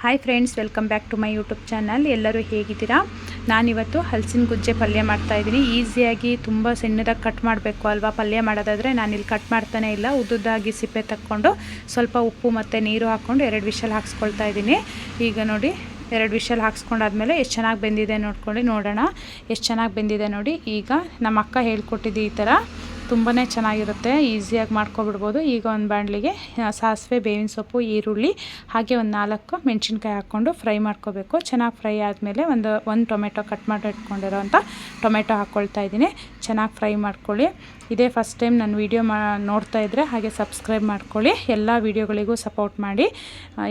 Hi friends welcome back to my YouTube channel ಎಲ್ಲರೂ ಹೇಗಿದ್ದೀರಾ? ನಾನಿವತ್ತು ಹಲಸಿನ ಗುಜ್ಜೆ ಪಲ್ಯ ಮಾಡ್ತಾಯಿದ್ದೀನಿ ಈಸಿಯಾಗಿ ತುಂಬ ಸಣ್ಣದಾಗಿ ಕಟ್ ಮಾಡಬೇಕು ಅಲ್ವಾ? ಪಲ್ಯ ಮಾಡೋದಾದರೆ ಇಲ್ಲಿ ಕಟ್ ಮಾಡ್ತಾನೆ ಇಲ್ಲ. ಉದ್ದುದ್ದಾಗಿ ಸಿಪ್ಪೆ ತಕ್ಕೊಂಡು ಸ್ವಲ್ಪ ಉಪ್ಪು ಮತ್ತು ನೀರು ಹಾಕ್ಕೊಂಡು ಎರಡು ವಿಷಲ್ ಹಾಕ್ಸ್ಕೊಳ್ತಾ ಇದ್ದೀನಿ. ಈಗ ನೋಡಿ, ಎರಡು ವಿಷಲ್ ಹಾಕ್ಸ್ಕೊಂಡಾದ್ಮೇಲೆ ಎಷ್ಟು ಚೆನ್ನಾಗಿ ಬೆಂದಿದೆ ನೋಡ್ಕೊಂಡು ನೋಡೋಣ. ಎಷ್ಟು ಚೆನ್ನಾಗಿ ಬೆಂದಿದೆ ನೋಡಿ. ಈಗ ನಮ್ಮ ಅಕ್ಕ ಹೇಳ್ಕೊಟ್ಟಿದ್ದು ಈ ಥರ. ತುಂಬಾ ಚೆನ್ನಾಗಿರುತ್ತೆ, ಈಸಿಯಾಗಿ ಮಾಡ್ಕೊಬಿಡ್ಬೋದು. ಈಗ ಒಂದು ಬಾಣಲಿಗೆ ಸಾಸಿವೆ, ಬೇವಿನ ಸೊಪ್ಪು, ಈರುಳ್ಳಿ, ಹಾಗೆ ಒಂದು ನಾಲ್ಕು ಮೆಣಸಿನ್ಕಾಯಿ ಹಾಕ್ಕೊಂಡು ಫ್ರೈ ಮಾಡ್ಕೋಬೇಕು. ಚೆನ್ನಾಗಿ ಫ್ರೈ ಆದಮೇಲೆ ಒಂದು ಒಂದು ಟೊಮೆಟೊ ಕಟ್ ಮಾಡಿ ಇಟ್ಕೊಂಡಿರೋವಂಥ ಟೊಮೆಟೊ ಹಾಕ್ಕೊಳ್ತಾ ಇದ್ದೀನಿ. ಚೆನ್ನಾಗಿ ಫ್ರೈ ಮಾಡ್ಕೊಳ್ಳಿ. ಇದೇ ಫಸ್ಟ್ ಟೈಮ್ ನಾನು ವೀಡಿಯೋ ಮಾ, ನೋಡ್ತಾ ಇದ್ದರೆ ಹಾಗೆ ಸಬ್ಸ್ಕ್ರೈಬ್ ಮಾಡ್ಕೊಳ್ಳಿ. ಎಲ್ಲ ವೀಡಿಯೋಗಳಿಗೂ ಸಪೋರ್ಟ್ ಮಾಡಿ.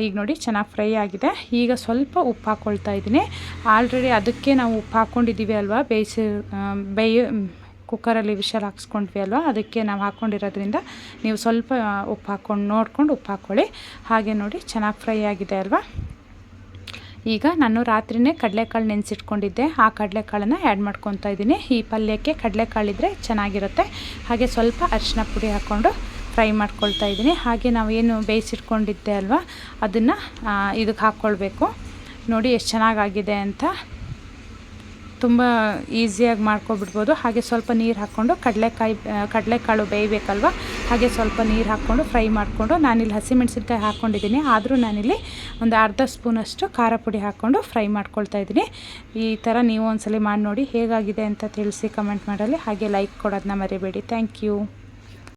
ಈಗ ನೋಡಿ ಚೆನ್ನಾಗಿ ಫ್ರೈ ಆಗಿದೆ. ಈಗ ಸ್ವಲ್ಪ ಉಪ್ಪು ಹಾಕ್ಕೊಳ್ತಾ ಇದ್ದೀನಿ. ಆಲ್ರೆಡಿ ಅದಕ್ಕೆ ನಾವು ಉಪ್ಪು ಹಾಕ್ಕೊಂಡಿದ್ದೀವಿ ಅಲ್ವಾ? ಬೇಯಿಸಿ ಬೇಯ ಕುಕ್ಕರಲ್ಲಿ ವಿಷಲ್ ಹಾಕ್ಸ್ಕೊಂಡ್ವಿ ಅಲ್ವಾ? ಅದಕ್ಕೆ ನಾವು ಹಾಕ್ಕೊಂಡಿರೋದ್ರಿಂದ ನೀವು ಸ್ವಲ್ಪ ಉಪ್ಪು ಹಾಕ್ಕೊಂಡು ನೋಡ್ಕೊಂಡು ಉಪ್ಪು ಹಾಕ್ಕೊಳ್ಳಿ. ಹಾಗೆ ನೋಡಿ ಚೆನ್ನಾಗಿ ಫ್ರೈ ಆಗಿದೆ ಅಲ್ವಾ? ಈಗ ನಾನು ರಾತ್ರಿನೇ ಕಡಲೆಕಾಳು ನೆನೆಸಿಟ್ಕೊಂಡಿದ್ದೆ. ಆ ಕಡಲೆಕಾಳನ್ನು ಆ್ಯಡ್ ಮಾಡ್ಕೊತಾ ಇದ್ದೀನಿ. ಈ ಪಲ್ಯಕ್ಕೆ ಕಡಲೆಕಾಳಿದ್ರೆ ಚೆನ್ನಾಗಿರುತ್ತೆ. ಹಾಗೆ ಸ್ವಲ್ಪ ಅರಿಶಿನ ಪುಡಿ ಹಾಕ್ಕೊಂಡು ಫ್ರೈ ಮಾಡ್ಕೊಳ್ತಾ ಇದ್ದೀನಿ. ಹಾಗೆ ನಾವು ಏನು ಬೇಯಿಸಿಟ್ಕೊಂಡಿದ್ದೆ ಅಲ್ವಾ? ಅದನ್ನು ಇದಕ್ಕೆ ಹಾಕ್ಕೊಳ್ಬೇಕು. ನೋಡಿ ಎಷ್ಟು ಚೆನ್ನಾಗಾಗಿದೆ ಅಂತ. ತುಂಬ ಈಸಿಯಾಗಿ ಮಾಡ್ಕೊಬಿಡ್ಬೋದು. ಹಾಗೆ ಸ್ವಲ್ಪ ನೀರು ಹಾಕ್ಕೊಂಡು ಕಡಲೆಕಾಯಿ ಕಡಲೆಕಾಳು ಬೇಯಬೇಕಲ್ವ? ಹಾಗೆ ಸ್ವಲ್ಪ ನೀರು ಹಾಕ್ಕೊಂಡು ಫ್ರೈ ಮಾಡಿಕೊಂಡು ನಾನಿಲ್ಲಿ ಹಸಿಮೆಣಸಿನ್ಕಾಯಿ ಹಾಕ್ಕೊಂಡಿದ್ದೀನಿ ಆದರೂ ನಾನಿಲ್ಲಿ ಒಂದು ಅರ್ಧ ಸ್ಪೂನಷ್ಟು ಖಾರ ಪುಡಿ ಹಾಕ್ಕೊಂಡು ಫ್ರೈ ಮಾಡ್ಕೊಳ್ತಾ ಇದ್ದೀನಿ. ಈ ಥರ ನೀವು ಒಂದ್ಸಲಿ ಮಾಡಿ ನೋಡಿ ಹೇಗಾಗಿದೆ ಅಂತ ತಿಳಿಸಿ ಕಮೆಂಟ್ ಮಾಡಲಿ ಹಾಗೆ ಲೈಕ್ ಕೊಡೋದನ್ನ ಮರಿಬೇಡಿ. Thank you.